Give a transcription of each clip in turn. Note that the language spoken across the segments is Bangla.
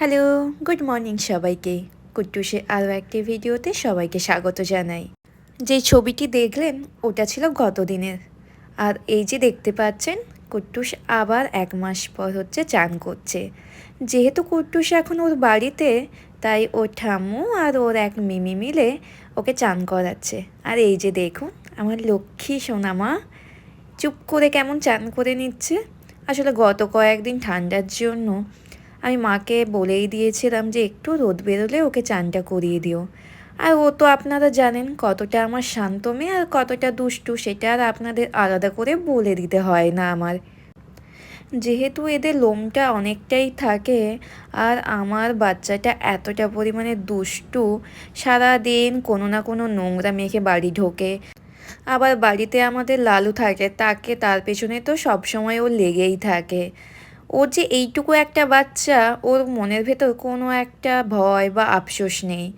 হ্যালো গুড মর্নিং সবাইকে। কুট্টুসে আরও একটি ভিডিওতে সবাইকে স্বাগত জানাই। যে ছবিটি দেখলেন, ওটা ছিল গত দিনের আর এই যে দেখতে পাচ্ছেন, কুট্টুস আবার এক মাস পর হচ্ছে চান করছে। যেহেতু কুট্টুস এখন ওর বাড়িতে, তাই ওর ঠাম্মু আর ওর এক মিমি মিলে ওকে চান করাচ্ছে। আর এই যে দেখুন, আমার লক্ষ্মী সোনামা, চুপ করে কেমন চান করে নিচ্ছে। আসলে গত কয়েকদিন ঠান্ডার জন্য আমি মাকে বলেই দিয়েছিলাম যে একটু রোদ বেরোলে ওকে চানটা করিয়ে দিও। আর ও তো আপনারা জানেন কতটা আমার শান্ত মেয়ে আর কতটা দুষ্টু, সেটা আর আপনাদের আলাদা করে বলে দিতে হয় না আমার। যেহেতু এদের লোমটা অনেকটাই থাকে আর আমার বাচ্চাটা এতটা পরিমাণে দুষ্টু সারা দিন কোনো না কোনো নোংরা মেখে বাড়ি ঢোকে। আবার বাড়িতে আমাদের লালু থাকে, তাকে তার পেছনে তো সবসময় ও লেগেই থাকে। ওর যে এইটুকু একটা বাচ্চা, ওর মনের ভেতর কোনো একটা ভয় বা আফসোস নেই।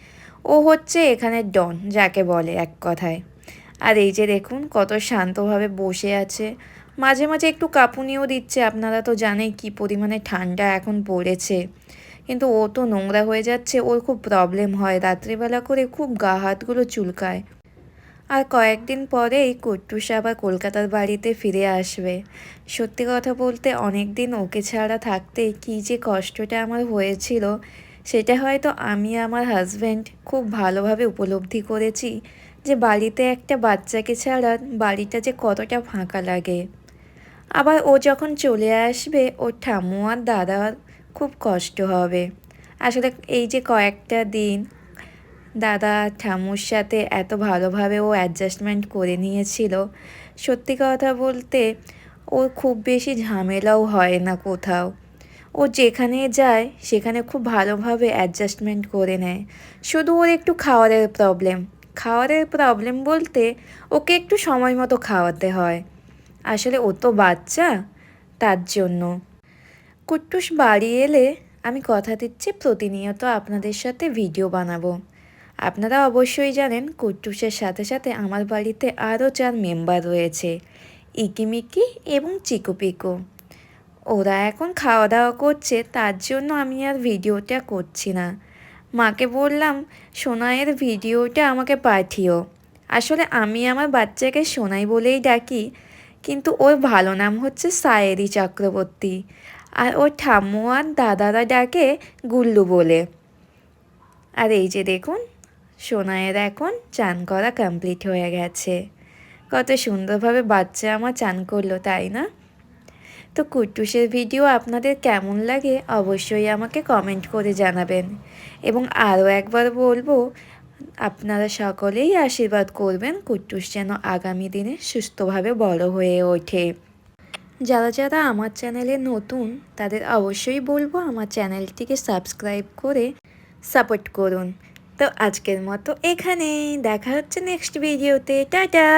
ও হচ্ছে এখানে ডন, যাকে বলে এক কথায়। আর এই যে দেখুন, কত শান্তভাবে বসে আছে। মাঝে মাঝে একটু কাঁপুনিও দিচ্ছে, আপনারা তো জানেই কী পরিমাণে ঠান্ডা এখন পড়েছে। কিন্তু ও তো নোংরা হয়ে যাচ্ছে, ওর খুব প্রবলেম হয়। রাত্রিবেলা করে খুব গা হাতগুলো চুলকায়। আর কয়েকদিন পরেই কুট্টুস আবার কলকাতার বাড়িতে ফিরে আসবে। সত্যি কথা বলতে অনেক দিন ওকে ছাড়া থাকতে কী যে কষ্টটা আমার হয়েছিল, সেটা হয়তো আমি আমার হাজব্যান্ড খুব ভালোভাবে উপলব্ধি করেছি যে বাড়িতে একটা বাচ্চাকে ছাড়া বাড়িটা যে কতটা ফাঁকা লাগে। আবার ও যখন চলে আসবে, ওর ঠাম্মু আর দাদার খুব কষ্ট হবে। আসলে এই যে কয়েকটা দিন দাদা ঠামুর সাথে এত ভালোভাবে ও অ্যাডজাস্টমেন্ট করে নিয়েছিল। সত্যি কথা বলতে, ওর খুব বেশি ঝামেলাও হয় না কোথাও। ও যেখানে যায়, সেখানে খুব ভালোভাবে অ্যাডজাস্টমেন্ট করে নেয়। শুধু ওর একটু খাওয়ারের প্রবলেম খাওয়ারের প্রবলেম বলতে, ওকে একটু সময় মতো খাওয়াতে হয়। আসলে ও তো বাচ্চা, তার জন্য। কুট্টুস বাড়ি এলে আমি কথা দিচ্ছি, প্রতিনিয়ত আপনাদের সাথে ভিডিও বানাবো। আপনারা অবশ্যই জানেন, কুট্টুসের সাথে সাথে আমার বাড়িতে আরও চার মেম্বার রয়েছে, ইকিমিকি এবং চিকুপিকু ওরা এখন খাওয়া দাওয়া করছে, তার জন্য আমি আর ভিডিওটা করছি না। মাকে বললাম, সোনাইয়ের ভিডিওটা আমাকে পাঠিও। আসলে আমি আমার বাচ্চাকে সোনাই বলেই ডাকি, কিন্তু ওর ভালো নাম হচ্ছে সায়েরি চক্রবর্তী। আর ওর ঠাম্মু আর দাদারা ডাকে গুল্লু বলে। আর এই যে দেখুন সোনাইয়ের এখন চান করা কমপ্লিট হয়ে গেছে। কত সুন্দরভাবে বাচ্চা আমার চান করল, তাই না? তো কুট্টুসের ভিডিও আপনাদের কেমন লাগে অবশ্যই আমাকে কমেন্ট করে জানাবেন। এবং আরও একবার বলব, আপনারা সকলেই আশীর্বাদ করবেন কুট্টুস যেন আগামী দিনে সুস্থভাবে বড় হয়ে ওঠে। যারা যারা আমার চ্যানেলে নতুন, তাদের অবশ্যই বলব আমার চ্যানেলটিকে সাবস্ক্রাইব করে সাপোর্ট করুন। তো আজকের মতো এখানে দেখা হচ্ছে নেক্সট ভিডিওতে টাটা!